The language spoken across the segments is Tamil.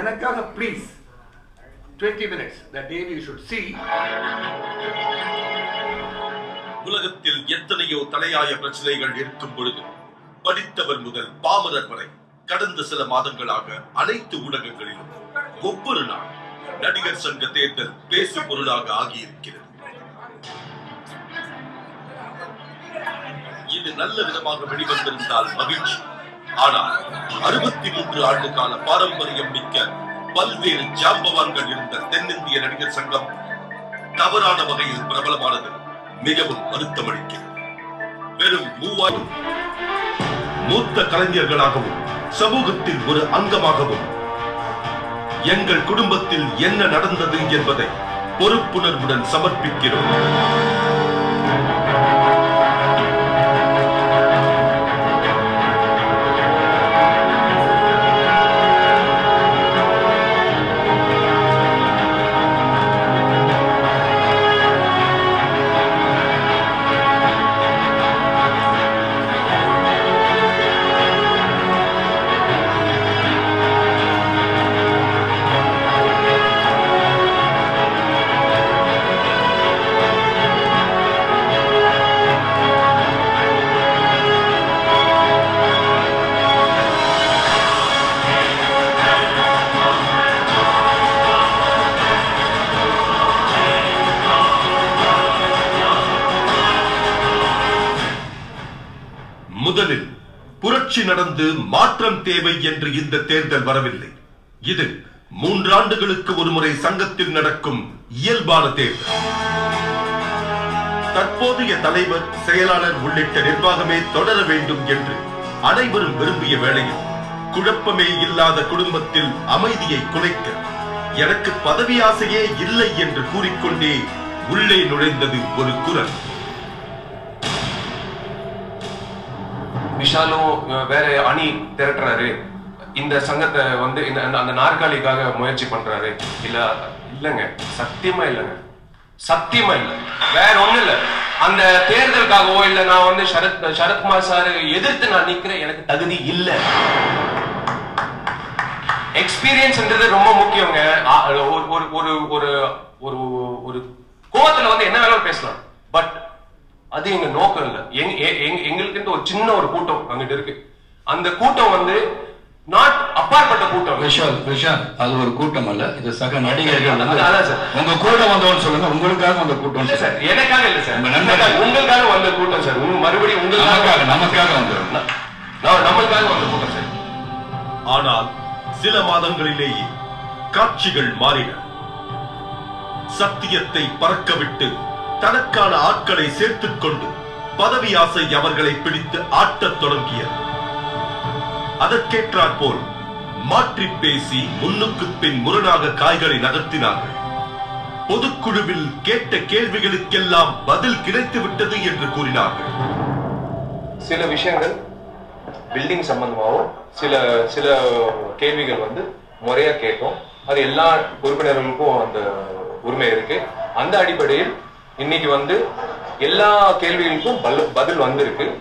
எனக்காக please twenty minutes the day you should see உலகத்தில் எத்தனையோ தலையாய பிரச்சனைகள் இருக்கும் பொழுது படித்தவர் முதல் பாமரர் வரை கடந்த சில மாதங்களாக அனைத்து ஊடகங்களிலும் ஒவ்வொரு நாள் நடிகர் சங்க தேர்தல் பேசு பொருளாக ஆகியிருக்கிறது. இது நல்ல விதமாக வெளிவந்திருந்தால் மகிழ்ச்சி. ஆனால் அறுபத்தி மூன்று ஆண்டு கால பாரம்பரியம் மிக்க பல்வேறு ஜாம்பவான்கள் இருந்த தென்னிந்திய நடிகர் சங்கம் தவறான வகையில் பிரபலமானது மிகவும் வருத்தமளிக்கிறது. வெறும் மூவாயிரம் மூத்த கலைஞர்களாகவும் சமூகத்தில் ஒரு அங்கமாகவும் எங்கள் குடும்பத்தில் என்ன நடந்தது என்பதை பொறுப்புணர்வுடன் சமர்ப்பிக்கிறோம். புரட்சி நடந்து மாற்றம் தேவை என்று இந்த தேர்தல் வரவில்லை. இது மூன்றாண்டுகளுக்கு ஒருமுறை சங்கத்தில் நடக்கும் இயல்பான தேர்தல். தற்போதைய தலைவர் செயலாளர் உள்ளிட்ட நிர்வாகமே தொடர வேண்டும் என்று அனைவரும் விரும்பிய வேளையில் குழப்பமே இல்லாத குடும்பத்தில் அமைதியை குலைக்க எனக்கு பதவி ஆசையே இல்லை என்று கூறிக்கொண்டே உள்ளே நுழைந்தது ஒரு குரல். விஷாலும் வேற அணி திரட்டுறாரு. இந்த சங்கத்தை வந்து அந்த- நாற்காலிக்காக முயற்சி பண்றாரு. இல்ல இல்லங்க. சத்தியமா இல்லைங்க. சத்தியமா இல்ல. வேற ஒண்ணு இல்ல. அந்த தேர்தலுக்காகவோ இல்ல நான் வந்து சரத் சரத்குமார் சார் எதிர்த்து நான் நிக்கிறேன். எனக்கு தகுதி இல்ல. எக்ஸ்பீரியன்ஸ்ன்றது ரொம்ப முக்கியங்க. ஒரு ஒரு ஒரு ஒரு ஒரு ஒரு கோவத்துல வந்து என்ன வேணாலும் பேசலாம். பட் அது எங்க நோக்கம் இல்ல. எங்களுக்கு ஒரு சின்ன ஒரு கூட்டம் அங்கிட்டு இருக்கு. அந்த கூட்டம் வந்து நாட் அப்பாற்பட்ட கூட்டம். விஷால் விஷால் அது ஒரு கூட்டம் அல்ல. இது சக நடிகர்கள் வந்து. உங்க கூட வந்தவன் சொல்லுங்க உங்களுக்காக வந்த கூட்டம் இல்ல சார் எனக்காக இல்ல சார். உங்களுக்காக வந்த கூட்டம் சார். உங்க மறுபடியும் உங்களுக்காக நமக்காக நான் நம்மளுக்காக வந்த கூட்டம் சார். ஆனால் சில மாதங்களிலேயே காட்சிகள் மாறின. சத்தியத்தை பறக்கவிட்டு தனக்கான ஆட்களை சேர்த்துக் கொண்டு பதவி ஆசை அவர்களை பிடித்து ஆட்டத் தொடங்கியது. அதற்கேற்றாற் போல் மாற்றி பேசி முன்னுக்கு பின் முரணாக காய்களை நகர்த்தினார்கள். பொதுக்குழுவில் கேட்ட கேள்விகளுக்கெல்லாம் பதில் கிடைத்து விட்டது என்று கூறினார்கள். சில விஷயங்கள் பில்டிங் சம்பந்தமாகவும் சில சில கேள்விகள் வந்து முறையா கேட்டோம். அது எல்லா உறுப்பினர்களுக்கும் அந்த உரிமை இருக்கு. அந்த அடிப்படையில் இன்னைக்கு வந்து எல்லா கேள்விகளுக்கும் பல்- பதில் வந்திருக்கு.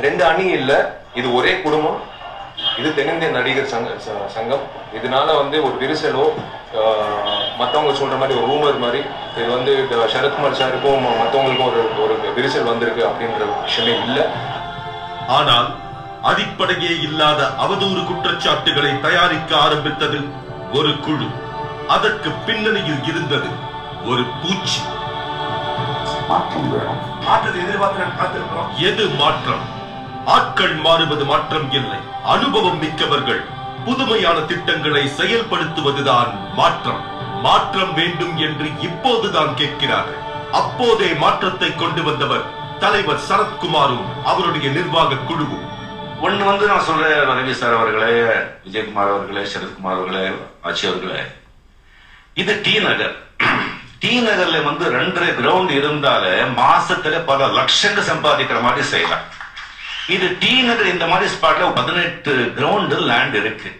ரெண்டு அணி இல்ல. இது ஒரே குடும்பம். இது தென்னிந்திய நடிகர் சங்க சங்கம். இதனால வந்து ஒரு விரிசலோ ஆஹ், மத்தவங்க சொல்ற மாதிரி ஒரு ரூமர் மாதிரி இது வந்து இந்த சரத்குமார் சாருக்கும் மத்தவங்களுக்கும் ஒரு ஒரு விரிசல் வந்திருக்கு அப்படின்ற விஷயமே இல்லை. ஆனால் அடிப்படையே இல்லாத அவதூறு குற்றச்சாட்டுகளை தயாரிக்க ஆரம்பித்தது ஒரு குழு. அதற்கு பின்னணியில் இருந்தது ஒரு பூச்சி. மாற்றத்தை எதிர்பார்த்து நான் காத்திருக்கிறோம். எது மாற்றம்? ஆட்கள் மாறுவது மாற்றம் இல்லை. அனுபவம் மிக்கவர்கள் புதுமையான திட்டங்களை செயல்படுத்துவதுதான் மாற்றம். மாற்றம் வேண்டும் என்று இப்போதுதான் கேட்கிறார்கள். அப்போதே மாற்றத்தை கொண்டு வந்தவர் தலைவர் சரத்குமாரும் அவருடைய நிர்வாக குழுவும். ஒண்ணு வந்து நான் சொல்றேன் ரவி சார் அவர்களே விஜயகுமார் அவர்களே சரத்குமார் அவர்களே ஆட்சி அவர்களே. இது டி நகர். டி நகர்ல வந்து ரெண்டரை கிரவுண்ட் இருந்தாலே மாசத்துல பல லட்சங்க சம்பாதிக்கிற மாதிரி செய்யலாம். இது டி நகர் இந்த மாதிரி ஸ்பாட்ல பதினெட்டு கிரவுண்டு லேண்ட் இருக்கு.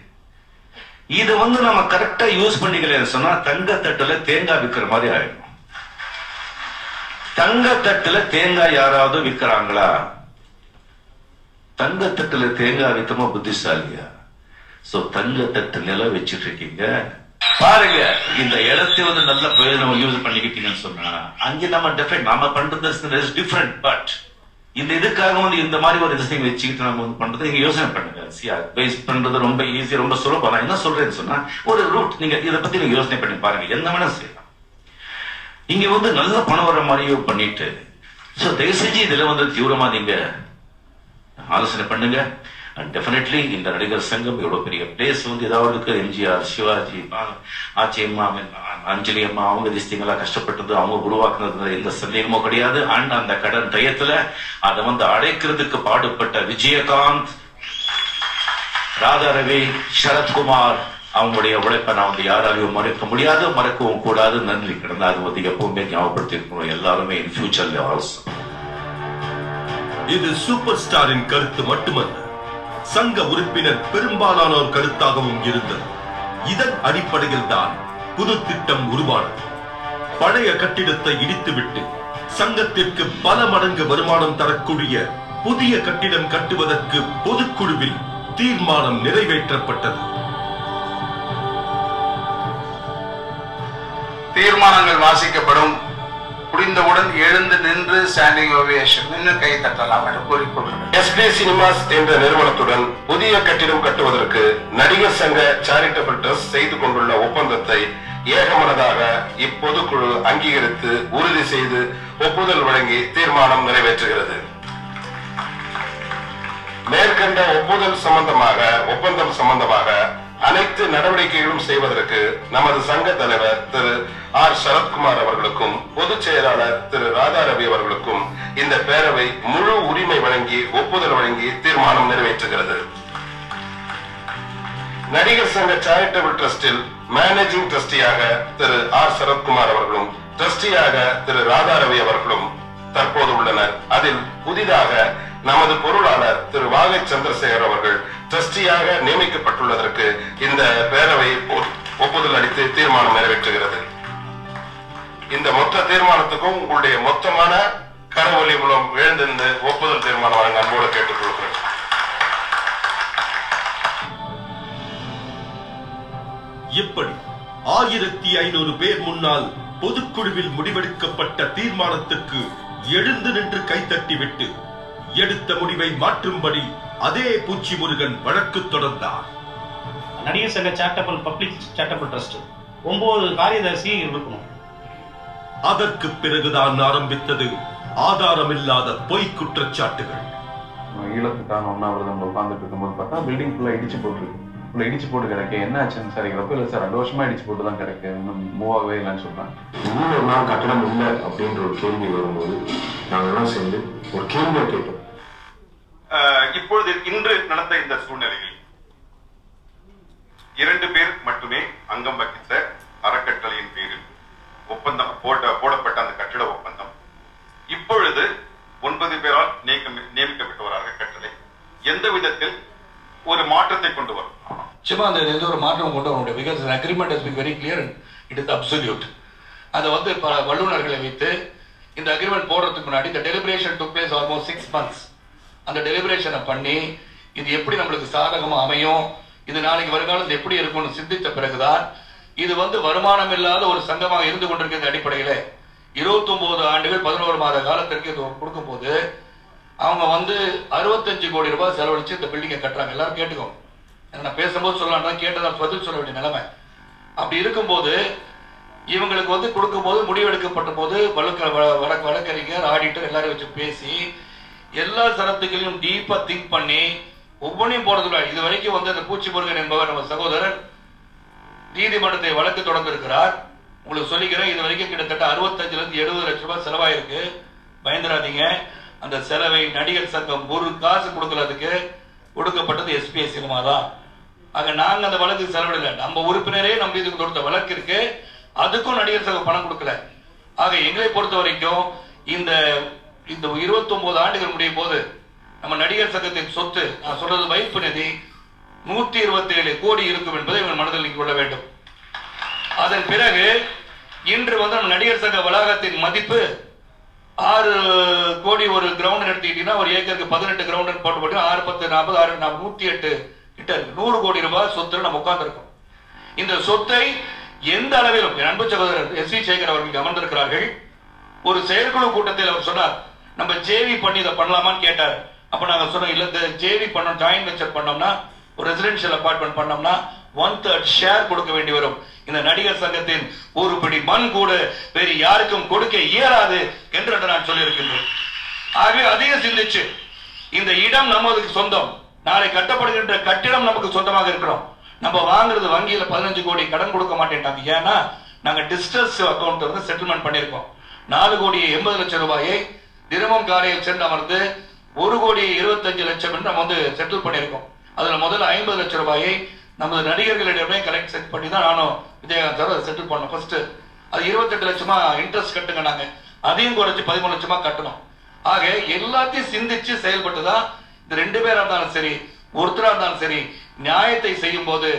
இது வந்து நம்ம கரெக்டா யூஸ் பண்ணிக்கலன்னு சொன்னா தங்கத்தட்டுல தேங்காய் விற்கிற மாதிரி ஆயிடும். தங்கத்தட்டுல தேங்காய் யாராவது விற்கிறாங்களா தங்கத்தட்டுல தேங்காய் வித்தமா புத்திசாலியா? சோ தங்கத்தட்டு நிலம் வச்சிட்டு இருக்கீங்க. பாருங்க இந்த இடத்தை வந்து நல்ல பிரயோஜனம் யூஸ் பண்ணிக்கிட்டீங்கன்னு சொன்னா அங்க நம்ம டிஃபரெண்ட் நாம பண்றது இஸ் டிஃப்ரெண்ட் பட் இந்த இதுக்காக வந்து இந்த மாதிரி ஒரு விஷயம் வச்சுக்கிட்டு நம்ம வந்து பண்றது நீங்க யோசனை பண்ணுங்க. சி அட்வைஸ் பண்றது ரொம்ப ஈஸி ரொம்ப சுலபம். நான் என்ன சொல்றேன்னு சொன்னா ஒரு ரூட் நீங்க இதை பத்தி நீங்க யோசனை பண்ணி பாருங்க என்ன வேணா செய்யலாம். இங்க வந்து நல்ல பணம் வர மாதிரியோ பண்ணிட்டு சோ தயவு செஞ்சு இதுல வந்து தீவிரமா நீங்க ஆலோசனை பண்ணுங்க. அண்ட் டெஃபினெட்லி இந்த நடிகர் சங்கம் இவ்வளவு பெரிய பிளேஸ் வந்து ஏதாவது இருக்கு எம்ஜிஆர் சிவாஜி ஆச்சி அம்மா அஞ்சலி அம்மா அவங்க திஸ்திங்களா கஷ்டப்பட்டது அவங்க உருவாக்குனது எந்த சந்தேகமும் கிடையாது. அண்ட் அந்த கடன் டயத்துல அதை வந்து அடைக்கிறதுக்கு பாடுபட்ட விஜயகாந்த் ராதா ரவி சரத்குமார் அவங்களுடைய உழைப்பை நான் வந்து யாராலையும் மறுக்க முடியாது மறக்கவும் கூடாது. நன்றி. கிடந்தா அது வந்து எப்பவுமே ஞாபகப்படுத்தி இருக்கணும் எல்லாருமே இன் ஃபியூச்சர்ல ஆல்சோ இது சூப்பர் ஸ்டாரின் கருத்து மட்டுமல்ல. சங்க உறுப்பினர் பெரும்பாலானோர் கருத்தாகவும் இருந்தது. இதன் அடிப்படையில் தான் புது திட்டம் உருவானது. பழைய கட்டிடத்தை இடித்துவிட்டு சங்கத்திற்கு பல மடங்கு வருமானம் தரக்கூடிய புதிய கட்டிடம் கட்டுவதற்கு பொதுக்குழுவில் தீர்மானம் நிறைவேற்றப்பட்டது. தீர்மானங்கள் வாசிக்கப்படும். முடிந்தவுடன் எழுந்து நின்று ஸ்டாண்டிங் ஓவியேஷன் நின்று கை தட்டலாம். என்று கூறிக்கொள்கிறேன் எஸ்பி சினிமாஸ் என்ற நிறுவனத்துடன் புதிய கட்டிடம் கட்டுவதற்கு நடிகர் சங்க சேரிட்டபிள் ட்ரஸ்ட் செய்து கொண்டுள்ள ஒப்பந்தத்தை ஏகமனதாக இப்பொதுக்குழு அங்கீகரித்து உறுதி செய்து ஒப்புதல் வழங்கி தீர்மானம் நிறைவேற்றுகிறது. மேற்கண்ட ஒப்புதல் சம்பந்தமாக ஒப்பந்தம் சம்பந்தமாக அனைத்து நடவடிக்கைகளும் செய்வதற்கு நமது சங்க தலைவர் திரு ஆர். சரத்குமார் அவர்களுக்கும் பொதுச் செயலாளர் திரு ராதாரவி அவர்களுக்கும் இந்த பேரவை முழு உரிமை வழங்கி ஒப்புதல் வழங்கி தீர்மானம் நிறைவேற்றுகிறது. நடிகர் சங்க சேரிட்டபிள் ட்ரஸ்டில் மேனேஜிங் டிரஸ்டியாக திரு ஆர். சரத்குமார் அவர்களும் ட்ரஸ்டியாக திரு ராதா ரவி அவர்களும் தற்போது உள்ளனர். அதில் புதிதாக நமது பொருளாளர் திரு வாகை சந்திரசேகர் அவர்கள் ட்ரஸ்டியாக நியமிக்கப்பட்டுள்ளதற்கு இந்த பேரவை ஒ- ஒப்புதல் அளித்து தீர்மானம் நிறைவேற்றுகிறது. இந்த மொத்த தீர்மானத்துக்கும் உங்களுடைய மொத்தமான கரவொலி மூலம் எழுந்திருந்து ஒப்புதல் தீர்மானம் வழங்க அன்போடு கேட்டுக்கொள்கிறேன் இப்படி ஆயிரத்தி ஐநூறு பேர் முன்னால் பொதுக்குழுவில் முடிவெடுக்கப்பட்ட தீர்மானத்துக்கு எழுந்து நின்று கைத்தட்டிவிட்டு எடுத்த முடிவை மாற்றும்படி அதே பூச்சி முருகன் வழக்கு தொடர்ந்தார். நடிகர் சங்க சேரிட்டபிள் பப்ளிக் சேரிட்டபிள் ட்ரஸ்ட் ஒன்பது காரியதர்சி இருக்கணும். அதற்கு பிறகுதான் ஆரம்பித்தது ஆதாரமில்லாத பொய் குற்றச்சாட்டுகள். ஈழத்துக்கான உண்ணாவிரதம் உட்காந்துட்டு இருக்கும்போது பார்த்தா பில்டிங் ஃபுல்லா இடிச்சு போட்டுருக்கு. ஃபுல்லா இடிச்சு போட்டு கிடக்கு. என்ன ஆச்சுன்னு சார் இருக்கிறப்ப இல்லை சார். ரெண்டு வருஷமா இடிச்சு போட்டு தான் கிடக்கு. இன்னும் மூவ் ஆகவே இல்லைன்னு சொல்றாங்க. இன்னும் கட்டடம் இல்லை அப்படின்ற ஒரு கேள்வி வரும்போது நாங்கெல்லாம் சேர்ந்து ஒரு கேள்வியை கேட்டோம். இப்பொழுது இன்று நடந்த இந்த சூழ்நிலையில் இரண்டு பேர் மட்டுமே அங்கம் வகித்த அறக்கட்டளையின் பேரில் ஒப்பந்தம் போட்ட போடப்பட்ட அந்த கட்டிட ஒப்பந்தம். இப்பொழுது ஒன்பது பேரால் நியமிக்கப்பட்ட ஒரு அறக்கட்டளை எந்த விதத்தில் ஒரு மாற்றத்தை கொண்டு வரும்? நிச்சயமா அந்த எந்த ஒரு மாற்றம் கொண்டு வர முடியும் because agreement is be very clear it is absolute அதை வந்து பல வல்லுநர்களை வைத்து இந்த அக்ரிமெண்ட் போடுறதுக்கு முன்னாடி இந்த deliberation took place almost six months அந்த டெலிபரேஷனை பண்ணி இது எப்படி நம்மளுக்கு சாதகமாக அமையும் இது நாளைக்கு வருங்காலத்தில் எப்படி இருக்கும்னு சிந்தித்த பிறகுதான் இது வந்து வருமானம் இல்லாத ஒரு சங்கமாக இருந்து கொண்டிருக்கிற அடிப்படையில. 29 ஆண்டுகள் பதினோரு மாத காலத்திற்கு இது கொடுக்கும்போது அவங்க வந்து அறுபத்தஞ்சு கோடி ரூபாய் செலவழிச்சு இந்த பில்டிங்கை கட்டுறாங்க. எல்லாரும் கேட்டுக்கோங்க. ஏன்னா நான் பேசும்போது சொல்லலாம் கேட்டதான் பதில் சொல்ல வேண்டிய நிலைமை. அப்படி இருக்கும்போது இவங்களுக்கு வந்து கொடுக்கும்போது முடிவெடுக்கப்பட்ட போது வ- வழக்கு வழக்கறிஞர் ஆடிட்டர் எல்லாரும் வச்சு பேசி எல்லா சரத்துகளையும் டீப்பா திங்க் பண்ணி ஒவ்வொன்றையும் போறதுல இது வரைக்கும் வந்து அந்த பூச்சி முருகன் என்பவர் நம்ம சகோதரர் நீதிமன்றத்தை வழக்கு தொடர்ந்திருக்கிறார் உங்களுக்கு சொல்லிக்கிறேன் இது வரைக்கும் கிட்டத்தட்ட அறுபத்தஞ்சுல இருந்து எழுபது லட்ச ரூபாய் செலவாயிருக்கு. பயந்துடாதீங்க. அந்த செலவை நடிகர் சங்கம் ஒரு காசு கொடுக்கறதுக்கு கொடுக்கப்பட்டது எஸ்பிஐ சினிமா தான். ஆக நாங்க அந்த வழக்கு செலவிடல. நம்ம உறுப்பினரே நம்ம இதுக்கு கொடுத்த வழக்கு இருக்கு. அதுக்கும் நடிகர் சங்கம் பணம் கொடுக்கல. ஆக எங்களை பொறுத்த வரைக்கும் இந்த இந்த 29 ஆண்டுகள் முடியும் போது நம்ம நடிகர் சங்கத்தின் சொத்து நான் சொல்றது வைப்பு நிதி நூத்தி இருபத்தி ஏழு கோடி இருக்கும் என்பதை இவன் மனதில் கொள்ள வேண்டும். அதன் பிறகு இன்று வந்து நம்ம நடிகர் சங்க வளாகத்தின் மதிப்பு ஆறு கோடி ஒரு கிரவுண்ட் எடுத்துக்கிட்டீங்கன்னா ஒரு ஏக்கருக்கு பதினெட்டு கிரவுண்ட் போட்டு போட்டு ஆறு பத்து நாற்பது ஆறு நாற்பது நூத்தி எட்டு கிட்ட இருக்கு. நூறு கோடி ரூபாய் சொத்துல நம்ம உட்கார்ந்துருக்கோம். இந்த சொத்தை எந்த அளவிலும் என் அன்பு சகோதரர் எஸ் வி சேகர் அவர்கள் அமர்ந்திருக்கிறார்கள். ஒரு செயற்குழு கூட்டத்தில் அவர் சொன்னார் நம்ம ஜேவி பண்ணி இதை பண்ணலாமான்னு கேட்டார். அப்ப நாங்க சொன்னோம் இல்ல இந்த ஜேவி பண்ணோம் ஜாயின் வெஞ்சர் பண்ணோம்னா ஒரு ரெசிடென்ஷியல் அபார்ட்மெண்ட் பண்ணோம்னா ஒன் தேர்ட் ஷேர் கொடுக்க வேண்டி வரும். இந்த நடிகர் சங்கத்தின் ஒரு பிடி மண் கூட வேறு யாருக்கும் கொடுக்க இயலாது என்று நான் சொல்லியிருக்கின்றேன். ஆகவே அதையும் சிந்திச்சு இந்த இடம் நமக்கு சொந்தம். நாளை கட்டப்படுகின்ற கட்டிடம் நமக்கு சொந்தமாக இருக்கிறோம். நம்ம வாங்குறது வங்கியில பதினஞ்சு கோடி கடன் கொடுக்க மாட்டேன்ட்டாங்க. ஏன்னா நாங்க டிஸ்டர்ஸ் அக்கௌண்ட் வந்து செட்டில்மெண்ட் பண்ணியிருக்கோம். நாலு கோடி எண்பது லட்சம் ரூபாயை தினமும் காலையில் சென்று அமர்ந்து ஒரு கோடி இருபத்தஞ்சு லட்சம் என்று நம்ம வந்து செட்டில் பண்ணியிருக்கோம். அதில் முதல்ல ஐம்பது லட்சம் ரூபாயை நமது நடிகர்களிடமே கலெக்ட் செட் பண்ணி தான் நானும் விஜயகாந்த் சார் அதை செட்டில் பண்ணோம். ஃபர்ஸ்ட் அது இருபத்தெட்டு லட்சமா இன்ட்ரெஸ்ட் கட்டுங்க நாங்கள் அதையும் குறைச்சி பதிமூணு லட்சமா கட்டணும். ஆக எல்லாத்தையும் சிந்திச்சு செயல்பட்டு தான் இந்த ரெண்டு பேரா இருந்தாலும் சரி ஒருத்தரா இருந்தாலும் சரி நியாயத்தை செய்யும் போது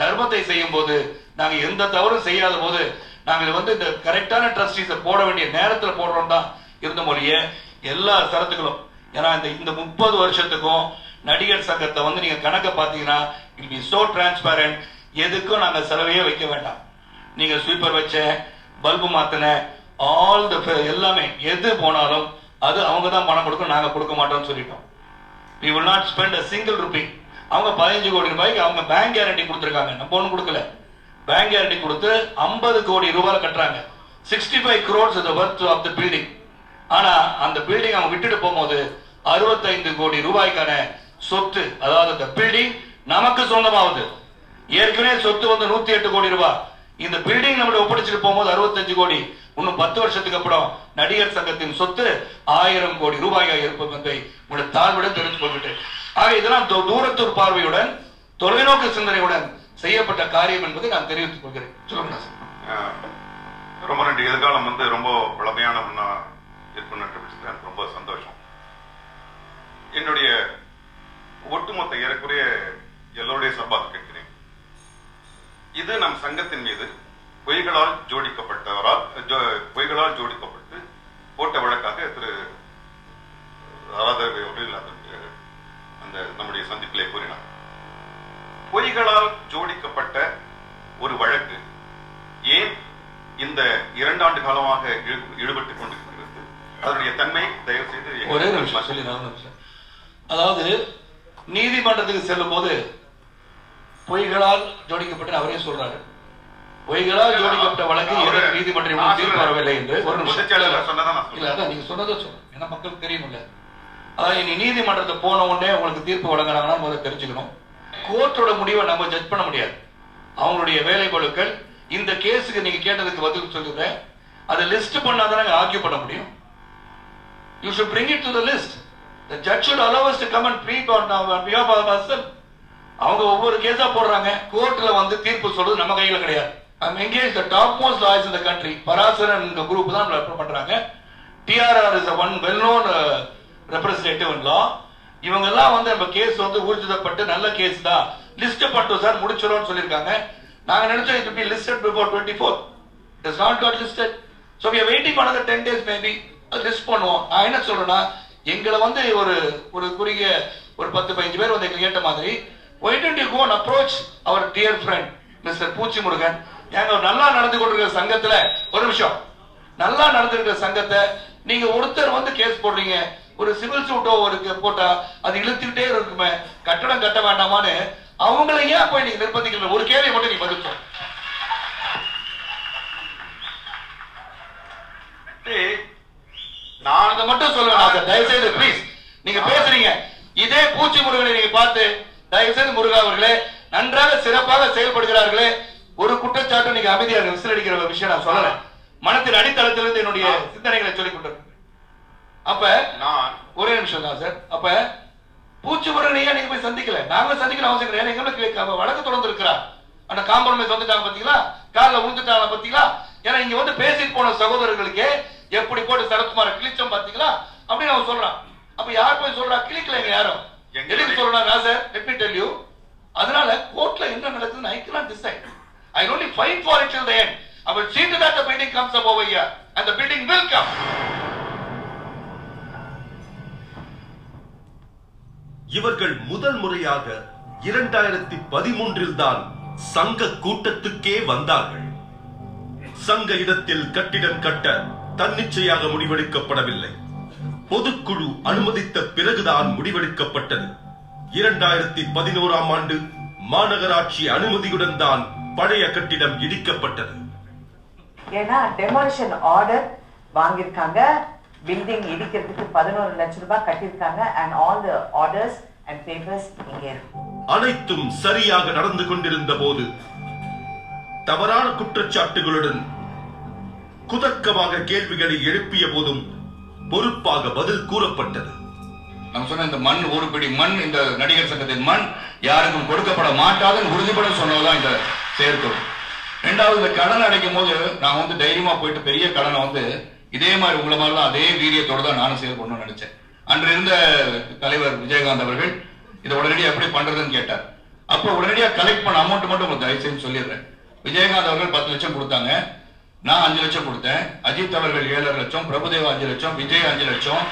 தர்மத்தை செய்யும் போது நாங்க எந்த தவறும் செய்யாத போது நாங்கள் வந்து இந்த கரெக்டான ட்ரஸ்டீஸை போட வேண்டிய நேரத்தில் போடுறோம் தான் இருந்த மொழிய எல்லா சரத்துகளும் ஏன்னா இந்த இந்த முப்பது வருஷத்துக்கும் நடிகர் சங்கத்தை வந்து நீங்க கணக்கை பாத்தீங்கன்னா இட் பி சோ டிரான்ஸ்பேரண்ட் எதுக்கும் நாங்க செலவையே வைக்க வேண்டாம். நீங்க ஸ்வீப்பர் வச்ச பல்பு மாத்தின ஆல் த எல்லாமே எது போனாலும் அது அவங்க தான் பணம் கொடுக்கும் நாங்க கொடுக்க மாட்டோம்னு சொல்லிட்டோம். We will not spend a single rupee. அவங்க பதினஞ்சு கோடி ரூபாய்க்கு அவங்க பேங்க் கேரண்டி கொடுத்துருக்காங்க. நம்ம ஒன்றும் கொடுக்கல. பேங்க் கேரண்டி கொடுத்து 50 கோடி ரூபாய் கட்டுறாங்க. 65 five crores the worth of the building. ஆனா அந்த பில்டிங் அவங்க விட்டுட்டு போகும்போது 65 கோடி ரூபாய்க்கான சொத்து அதாவது அந்த பில்டிங் நமக்கு சொந்தமாகுது ஏற்கனவே சொத்து வந்து நூத்தி எட்டு கோடி ரூபாய் இந்த பில்டிங் நம்மளை ஒப்படைச்சிட்டு போகும்போது 65 கோடி. இன்னும் பத்து வருஷத்துக்கு அப்புறம் நடிகர் சங்கத்தின் சொத்து ஆயிரம் கோடி ரூபாயாக இருப்பது என்பதை உங்களுடைய தாழ்வுடன் தெரிந்து கொள்கிட்டேன் ஆக இதெல்லாம் தூரத்தூர் பார்வையுடன் தொலைநோக்கு சிந்தனையுடன் செய்யப்பட்ட காரியம் என்பதை நான் தெரிவித்துக் கொள்கிறேன். சொல்லுங்க. ரொம்ப நன்றி. எதிர்காலம் வந்து ரொம்ப வளமையான ஒண்ணா இருக்குன்னு எனக்கு ரொம்ப சந்தோஷம். என்னுடைய ஒட்டுமொத்த ஏறக்குறைய எல்லோருடைய சார்பாக கேட்கிறேன். இது நம் சங்கத்தின் மீது பொய்களால் ஜோடிக்கப்பட்டவரால் பொய்களால் ஜோடிக்கப்பட்டு போட்ட வழக்காக திரு ராதாரவி அவர்கள் அதற்கு அந்த நம்முடைய சந்திப்பிலே கூறினார். பொய்களால் ஜோடிக்கப்பட்ட ஒரு வழக்கு ஏன் இந்த இரண்டாண்டு காலமாக ஈடுபட்டுக் கொண்டிருக்கிறது? அதனுடைய தன்மை தயவு செய்து ஒரே நிமிஷம் சொல்லி நிமிஷம். அதாவது நீதிமன்றத்துக்கு செல்லும் போது பொய்களால் ஜோடிக்கப்பட்ட அவரே சொல்றாரு. பொய்களால் ஜோடிக்கப்பட்ட வழக்கு நீதிமன்றம் தீர்ப்பு. வரவில்லை என்று ஒரு நிமிஷம். இல்ல அதான் நீங்க சொன்னதை சொல்றேன் ஏன்னா மக்களுக்கு தெரியும்ல. அதாவது நீ நீதிமன்றத்தை போன உடனே உங்களுக்கு தீர்ப்பு வழங்குறாங்கன்னா முதல்ல தெரிஞ்சுக்கணும். கோர்ட்டோட முடிவை நம்ம ஜட்ஜ் பண்ண முடியாது. அவங்களுடைய வேலை பளுக்கள் இந்த கேஸுக்கு நீங்க கேட்டதுக்கு பதில் சொல்லுறேன் அதை லிஸ்ட் பண்ணாதான் ஆர்கியூ பண்ண முடியும். You should bring it to the list. The judge should allow us to come and plead on our behalf of ourselves. அவங்க ஒவ்வொரு கேஸா போடுறாங்க கோர்ட்ல வந்து தீர்ப்பு சொல்றது நம்ம கையில கிடையாது I'm engage the top most lawyers இந்த கண்ட்ரி பராசரன் குரூப் தான் ரெஃபர் பண்றாங்க TRR is one well known representative in law இவங்கெல்லாம் வந்து நம்ம கேஸ் வந்து ஊர்ஜிதப்பட்டு நல்ல கேஸ் தான் லிஸ்ட் பட்டோம் சார் முடிச்சிடும்னு சொல்லியிருக்காங்க நாங்க நினைச்சோம் இது be listed before twenty four it is not got listed so we waiting on ten days maybe list பண்ணுவோம். நான் என்ன சொல்றேன்னா எங்களை வந்து ஒரு ஒரு குறுகிய ஒரு பத்து பதினஞ்சு பேர் வந்து எங்களை கேட்ட மாதிரி why don't you approach our dear friend mister Poochi Murugan ஏங்க நல்லா நடந்து கொண்டிருக்கிற சங்கத்துல ஒரு நிமிஷம். நல்லா நடந்திருக்கிற சங்கத்தை நீங்க ஒருத்தர் வந்து கேஸ் போடுறீங்க. ஒரு சிவில் சூட்டோ ஒரு போட்டா அது இழுத்துக்கிட்டே இருக்குமே. கட்டடம் கட்ட வேண்டாமான்னு அவங்கள ஏன் போய் நீங்க நிர்பந்திக்கல ஒரு கேள்வி மட்டும் நீங்க பதில் சொல்லுங்க. நான் அதை மட்டும் சார் தயவு செய்து ப்ளீஸ் நீங்க பேசுறீங்க. இதே பூச்சி முருகனை நீங்க பார்த்து தயவு செய்து முருகா அவர்களே நன்றாக சிறப்பாக செயல்படுகிறார்களே. ஒரு குற்றச்சாட்டு நீங்க அமைதியாக விசில் அடிக்கிற ஒரு விஷயம் நான் சொல்லல. மனத்தின் அடித்தளத்திலிருந்து என்னுடைய சிந்தனைகளை சொல்லிக் கொண்டிருக்கேன் அப்ப நான். ஒரே நிமிஷம் தான் சார். அப்ப பூச்சி முருகனை ஏன் நீங்க போய் சந்திக்கல? நாங்க சந்திக்கணும் அவசியம் கிடையாது. எங்களுக்கு வழக்கு தொடர்ந்து இருக்கிறா அந்த காம்ப்ரமைஸ் வந்துட்டாங்க பாத்தீங்களா? காலில் விழுந்துட்டாங்க பாத்தீங்களா? ஏன்னா இங்க வந்து பேசிட்டு போன சகோதரர்களுக்கு எப்படி போட்டு சரத்குமார கிழிச்சோம் பாத்தீங்களா? அப்படின்னு அவன் சொல்றான். அப்ப யார் போய் சொல்றா? கிழிக்கலைங்க யாரும். எதுக்கு சொல்றா ராசர் let me tell you. அதனால கோர்ட்ல என்ன நடக்குதுன்னு ஐ decide. I only fight for it till the end. I will see to that the building comes up over here and the building will come. இவர்கள் முதல் முறையாக இரண்டாயிரத்தி பதிமூன்றில் தான் சங்க கூட்டத்துக்கே வந்தார்கள். சங்க இடத்தில் கட்டிடம் கட்ட தன்னிச்சையாக முடிவெடுக்கப்படவில்லை. பொதுக்குழு அனுமதித்த பிறகுதான் முடிவெடுக்கப்பட்டது. இரண்டாயிரத்தி பதினோராம் ஆண்டு மாநகராட்சி அனுமதியுடன் தான் பழைய கட்டிடம் இடிக்கப்பட்டது. ஏன்னா டெமாலிஷன் ஆர்டர் வாங்கியிருக்காங்க. பில்டிங் இடிக்கிறதுக்கு பதினோரு லட்சம் ரூபாய் கட்டியிருக்காங்க. And all the orders and papers இங்கே அனைத்தும் சரியாக நடந்து கொண்டிருந்த போது தவறான குற்றச்சாட்டுகளுடன் குதர்க்கமாக கேள்விகளை எழுப்பிய போதும் பொறுப்பாக பதில் கூறப்பட்டது. நம்ம சொன்ன இந்த மண் ஒரு பிடி மண் இந்த நடிகர் சங்கத்தின் மண் யாருக்கும் கொடுக்கப்பட மாட்டாதுன்னு உறுதிப்பட சொன்னதுதான் இந்த செயற்குழு. ரெண்டாவது இந்த கடன் அடைக்கும் போது நான் வந்து தைரியமா போயிட்டு பெரிய கடனை வந்து இதே மாதிரி உங்களை மாதிரி தான் அதே வீரியத்தோடு தான் நானும் செயல்படணும்னு நினைச்சேன். அன்று இருந்த தலைவர் விஜயகாந்த் அவர்கள் இதை உடனடியாக எப்படி பண்றதுன்னு கேட்டார். அப்போ உடனடியாக கலெக்ட் பண்ண அமௌண்ட் மட்டும் உங்களுக்கு தயவு செஞ்சு சொல்லிடுறேன். விஜயகாந்த் அவர்கள் பத்து லட்சம் கொடுத்தாங்க. நான் அஞ்சு லட்சம் கொடுத்தேன். அஜித் அவர்கள் ஏழரை லட்சம் பிரபுதேவா அஞ்சு லட்சம் விஜய் அஞ்சு லட்சம்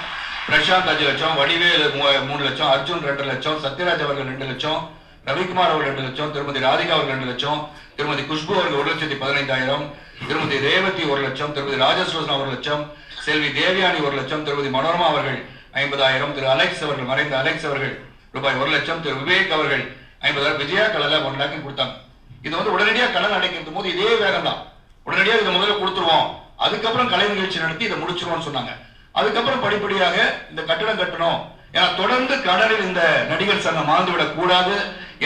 பிரசாந்த் அஞ்சு லட்சம் வடிவேலு மூ- மூணு லட்சம் அர்ஜுன் ரெண்டு லட்சம் சத்யராஜ் அவர்கள் ரெண்டு லட்சம் ரவிக்குமார் அவர்கள் ரெண்டு லட்சம் திருமதி ராதிகா அவர்கள் ரெண்டு லட்சம் திருமதி குஷ்பு அவர்கள் ஒரு லட்சத்தி பதினைந்தாயிரம் திருமதி ரேவதி ஒரு லட்சம் திருமதி ராஜஸ்ரோசன் ஒரு லட்சம் செல்வி தேவியானி ஒரு லட்சம் திருமதி மனோரமா அவர்கள் ஐம்பதாயிரம் திரு அலெக்ஸ் அவர்கள் மறைந்த அலெக்ஸ் அவர்கள் ரூபாய் ஒரு லட்சம் திரு விவேக் அவர்கள் ஐம்பதாயிரம் விஜயா கலர்ல ஒன் லேக் கொடுத்தாங்க. இது வந்து உடனடியாக கடன் அடைக்கிறது போது இதே வேகம் தான் உடனடியாக இதை முதல்ல கொடுத்துருவோம். அதுக்கப்புறம் கலை நிகழ்ச்சி நடத்தி இதை முடிச்சிருவோம்னு சொன்னாங்க. அதுக்கப்புறம் படிப்படியாக இந்த கட்டடம் கட்டணும். ஏன்னா தொடர்ந்து கடலில் இந்த நடிகர் சங்கம் மாந்து விடக் கூடாது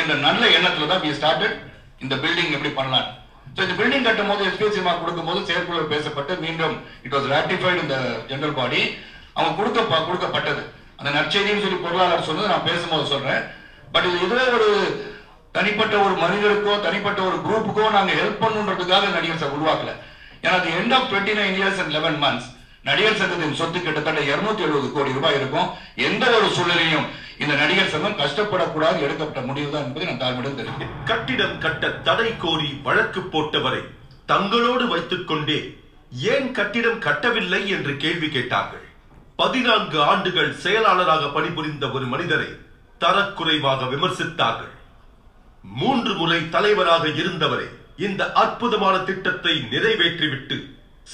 என்ற நல்ல எண்ணத்துல தான் we ஸ்டார்டட் இந்த பில்டிங் எப்படி பண்ணலாம்? ஸோ இந்த பில்டிங் கட்டும் போது எஸ்பிஎஸ்சி மார்க் கொடுக்கும்போது செயற்குழு பேசப்பட்டு மீண்டும் இட் வாஸ் ராட்டிஃபைடு இந்த ஜெனரல் பாடி அவங்க கொடுக்க கொடுக்கப்பட்டது. அந்த நற்செய்தின்னு சொல்லி பொருளாளர் சொன்னது நான் பேசும்போது சொல்றேன். பட் இது இதுவே ஒரு தனிப்பட்ட ஒரு மனிதருக்கோ தனிப்பட்ட ஒரு குரூப்புக்கோ நாங்க ஹெல்ப் பண்ணுன்றதுக்காக நடிகர் சங்கம் உருவாக்கல. ஏன்னா அது end of twenty nine years and eleven months நடிகர் சங்கத்தின் சொத்து கிட்டத்தட்ட இருநூத்தி எழுபது கோடி ரூபாய் இருக்கும். எந்த ஒரு சூழ்நிலையும் இந்த நடிகர் சங்கம் கஷ்டப்படக்கூடாது எடுக்கப்பட்ட முடிவு தான் என்பதை நான் தாழ்மையுடன் தெரிவிக்கிறேன். கட்டிடம் கட்ட தடை கோரி வழக்கு போட்டவரை தங்களோடு வைத்துக் கொண்டே ஏன் கட்டிடம் கட்டவில்லை என்று கேள்வி கேட்டார்கள். பதினான்கு ஆண்டுகள் செயலாளராக பணிபுரிந்த ஒரு மனிதரை தரக்குறைவாக விமர்சித்தார்கள். மூன்று முறை தலைவராக இருந்தவரே இந்த அற்புதமான திட்டத்தை நிறைவேற்றிவிட்டு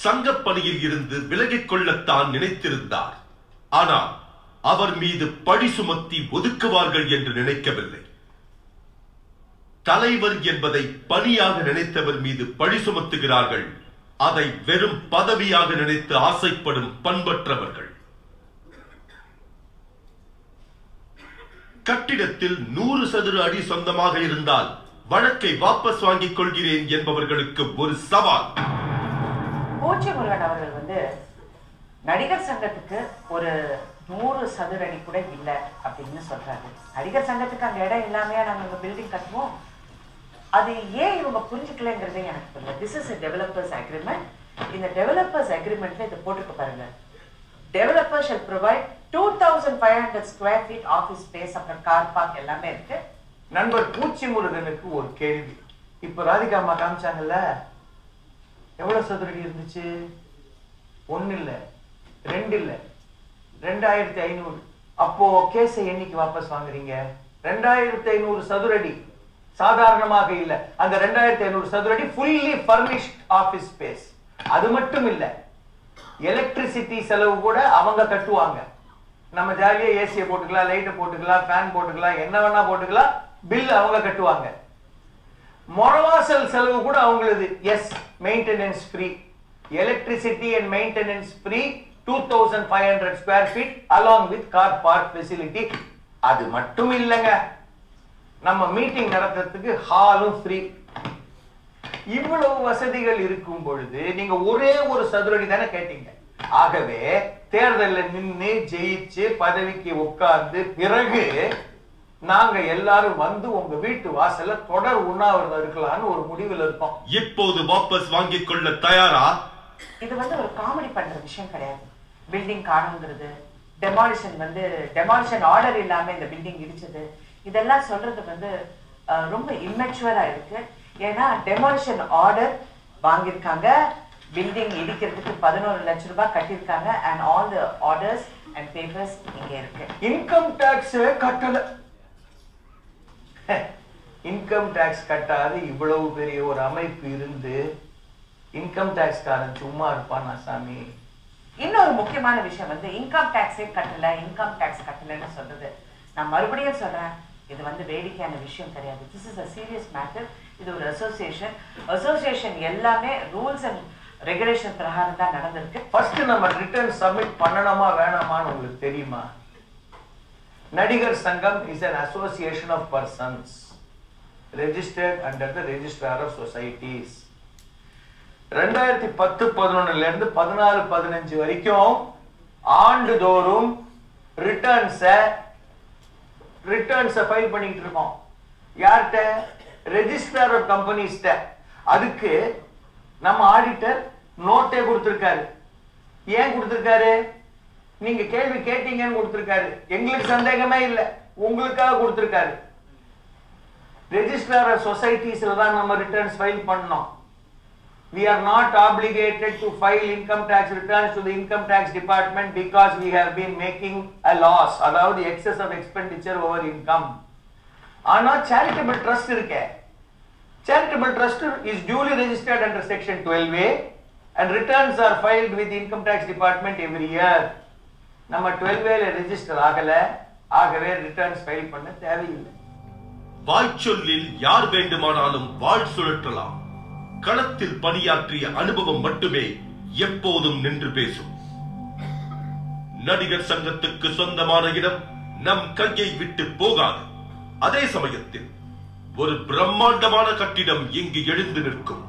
சங்கப்பணியில் இருந்து விலகிக் கொள்ளத்தான் நினைத்திருந்தார். ஆனால் அவர் மீது பழி சுமத்தி ஒதுக்குவார்கள் என்று நினைக்கவில்லை. தலைவர் என்பதை பணியாக நினைத்தவர் மீது பழி சுமத்துகிறார்கள் அதை வெறும் பதவியாக நினைத்து ஆசைப்படும் பண்பற்றவர்கள். கட்டிடத்தில் நூறு சதுர அடி சொந்தமாக இருந்தால் வழக்கை வாபஸ் வாங்கிக் கொள்கிறேன் என்பவர்களுக்கு ஒரு சவால். போச்சி முருகன் அவர்கள் வந்து நடிகர் சங்கத்துக்கு ஒரு நூறு சதுர அடி கூட இல்லை அப்படின்னு சொல்றாரு. நடிகர் சங்கத்துக்கு அந்த இடம் இல்லாமையா நாங்க பில்டிங் கட்டுவோம்? அது ஏன் இவங்க புரிஞ்சுக்கலங்கிறதே எனக்கு தெரியல திஸ் இஸ் டெவலப்பர்ஸ் அக்ரிமெண்ட் இந்த டெவலப்பர்ஸ் அக்ரிமெண்ட்ல இதை போட்டுக்க பாருங்க. Developer shall provide two thousand five hundred square feet office space அப்புறம் கார் பார்க் எல்லாமே இருக்கு. நண்பர் பூச்சி முருகனுக்கு ஒரு கேள்வி. இப்போ ராதிகா அம்மா காமிச்சாங்கல்ல? எவ்வளோ சதுரடி இருந்துச்சு? ஒன்று இல்லை ரெண்டு இல்லை ரெண்டாயிரத்தி ஐநூறு. அப்போ கேஸை என்னைக்கு வாபஸ் வாங்குறீங்க? ரெண்டாயிரத்தி ஐநூறு சதுரடி. சாதாரணமாக இல்லை. அந்த ரெண்டாயிரத்தி ஐநூறு சதுரடி ஃபுல்லி ஃபர்னிஷ்ட் ஆஃபீஸ் ஸ்பேஸ் அது மட்டும் இல்லை எலக்ட்ரிசிட்டி செலவு கூட அவங்க கட்டுவாங்க. நம்ம ஜாலியா ஏசியை போட்டுக்கலாம் லைட்டை போட்டுக்கலாம் ஃபேன் போட்டுக்கலாம் என்ன வேணா போட்டுக்கலாம் பில் அவங்க கட்டுவாங்க. மொரவாசல் செலவு கூட அவங்களது. Yes maintenance free electricity and maintenance free two thousand five hundred square feet along with car park facility அது மட்டும் இல்லைங்க. நம்ம மீட்டிங் நடத்துறதுக்கு ஹாலும் ஃப்ரீ இவ்வளவு வசதிகள் இருக்கும் பொழுது நீங்க ஒரே ஒரு சதுரடி தானே கேட்டீங்க. ஆகவே தேர்தல்ல நின்னு ஜெயிச்சு பதவிக்கு உட்கார்ந்து பிறகு நாங்க எல்லாரும் வந்து உங்க வீட்டு வாசல்ல தொடர் உண்ணாவிரதம் இருக்கலாம்னு ஒரு முடிவில் இருக்கோம். இப்போது வாபஸ் வாங்கிக் கொள்ள தயாரா? இது வந்து ஒரு காமெடி பண்ற விஷயம் கிடையாது. பில்டிங் காணுங்கிறது டெமாலிஷன் வந்து டெமாலிஷன் ஆர்டர் இல்லாம இந்த பில்டிங் இடிச்சது. இதெல்லாம் சொல்றது வந்து ரொம்ப இம்மெச்சுவரா இருக்கு. ஏன்னா டெமாலிஷன் ஆர்டர் வாங்கியிருக்காங்க. பில்டிங் இடிக்கிறதுக்கு பதினோரு லட்சம் ரூபாய் கட்டியிருக்காங்க and all the orders and papers இங்க இருக்கு. இன்கம் டாக்ஸ் கட்டல. இன்கம் டேக்ஸ் கட்டாத இவ்வளவு பெரிய ஒரு அமைப்பு இருந்து இன்கம் டேக்ஸ்காரன் சும்மா இருப்பானா சாமி இன்னொரு முக்கியமான விஷயம் வந்து இன்கம் டேக்ஸே கட்டல இன்கம் டேக்ஸ் கட்டலன்னு சொல்றது. நான் மறுபடியும் சொல்றேன் இது வந்து வேடிக்கையான விஷயம் கிடையாது. This is a serious matter இது ஒரு அசோசியேஷன் அசோசியேஷன் எல்லாமே ரூல்ஸ் அண்ட் ரெகுலேஷன் பிரகாரம் தான் நடந்திருக்கு. ஃபர்ஸ்ட் நம்ம ரிட்டர்ன் சப்மிட் பண்ணணுமா வேணாமான்னு உங்களுக்கு தெரியுமா? நடிகர் சங்கம் is an association of persons registered under the registrar of societies ரெண்டாயிரத்தி பத்து பதினொன்னுல இருந்து பதினாலு பதினஞ்சு வரைக்கும் ஆண்டுதோறும் ரிட்டர்ன்ஸை ரிட்டர்ன்ஸை ஃபைல் பண்ணிக்கிட்டு இருக்கோம். யார்கிட்ட? ரெஜிஸ்ட்ரார் ஆஃப் கம்பெனிஸ்ட அதுக்கு நம்ம ஆடிட்டர் நோட்டே கொடுத்திருக்காரு ஏன் கொடுத்திருக்காரு நீங்க கேள்வி கேட்டீங்கன்னு கொடுத்திருக்காரு எங்களுக்கு சந்தேகமே இல்லை உங்களுக்காக கொடுத்திருக்காரு ரெஜிஸ்ட்ரார் ஆஃப் சொசைட்டிஸ்ல தான் நம்ம ரிட்டர்ன்ஸ் ஃபைல் பண்ணோம் we are not obligated to file income tax returns to the income tax department because we have been making a loss அதாவது excess of expenditure over income ஆனா charitable trust இருக்கே charitable trust is duly registered under section 12a and returns are filed with the income tax department every year. நம்ம 12a ல ரெஜிஸ்டர் ஆகல. ஆகவே ரிட்டர்ன்ஸ் ஃபைல் பண்ண தேவையில்லை. வாய்ச்சொல்லில் யார் வேண்டுமானாலும் வாழ் சுழற்றலாம். களத்தில் பணியாற்றிய அனுபவம் மட்டுமே எப்போதும் நின்று பேசும். நடிகர் சங்கத்துக்கு சொந்தமான இடம் நம் கையை விட்டு போகாது. அதே சமயத்தில் ஒரு பிரம்மாண்டமான கட்டிடம் இங்கு எழுந்து நிற்கும்.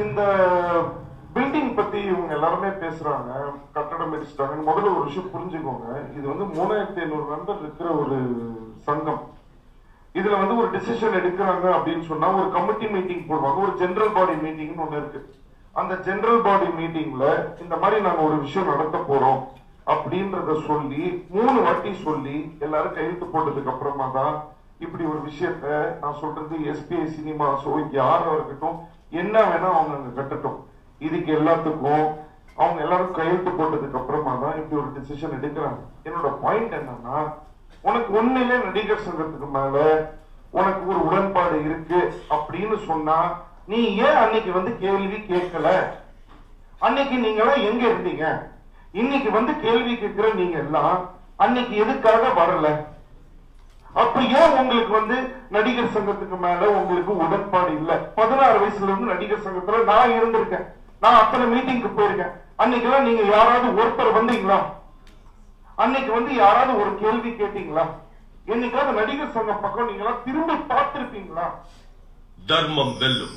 இந்த பில்டிங் பத்தி இவங்க எல்லாருமே பேசுறாங்க. கட்டடம் இடிச்சிட்டாங்க முதல்ல ஒரு விஷயம் புரிஞ்சுக்கோங்க. இது வந்து மூணாயிரத்தி ஐநூறு மெம்பர் இருக்கிற ஒரு சங்கம். இதுல வந்து ஒரு டிசிஷன் எடுக்கிறாங்க அப்படின்னு சொன்னா ஒரு கமிட்டி மீட்டிங் போடுவாங்க. ஒரு ஜெனரல் பாடி மீட்டிங்னு ஒண்ணு இருக்கு. அந்த ஜெனரல் பாடி மீட்டிங்ல இந்த மாதிரி நாங்க ஒரு விஷயம் நடத்த போறோம் அப்படின்றத சொல்லி மூணு வாட்டி சொல்லி எல்லாரும் கையெழுத்து போட்டதுக்கு அப்புறமா தான் இப்படி ஒரு விஷயத்த நான் சொல்றது எஸ்பிஐ சினிமாஸோ யாரா இருக்கட்டும் என்ன வேணா அவங்க அங்க கட்டட்டும். இதுக்கு எல்லாத்துக்கும் அவங்க எல்லாரும் கையெழுத்து போட்டதுக்கு அப்புறமா தான் இப்படி ஒரு டிசிஷன் எடுக்கிறாங்க. என்னோட பாயிண்ட் என்னன்னா உனக்கு ஒண்ணுல நடிகர் சங்கத்துக்கு மேல உனக்கு ஒரு உடன்பாடு இருக்கு அப்படின்னு சொன்னா நீ ஏன் அன்னைக்கு வந்து கேள்வி கேட்கல? அன்னைக்கு நீங்க எல்லாம் எங்க இருந்தீங்க? இன்னைக்கு வந்து கேள்வி கேட்கிற நீங்க எல்லாம் அன்னைக்கு எதுக்காக வரல? அப்ப ஏன் உங்களுக்கு வந்து நடிகர் சங்கத்துக்கு மேல உங்களுக்கு உடன்பாடு இல்ல? பதினாறு வயசுல இருந்து நடிகர் சங்கத்துல நான் இருந்திருக்கேன். நான் அத்தனை மீட்டிங்க்கு போயிருக்கேன். அன்னைக்கெல்லாம் நீங்க யாராவது ஒருத்தர் வந்தீங்களா? அன்னைக்கு வந்து யாராவது ஒரு கேள்வி கேட்டீங்களா? என்னைக்காவது நடிகர் சங்கம் பக்கம் நீங்க எல்லாம் திரும்பி பார்த்திருப்பீங்களா? தர்மம் வெல்லும்.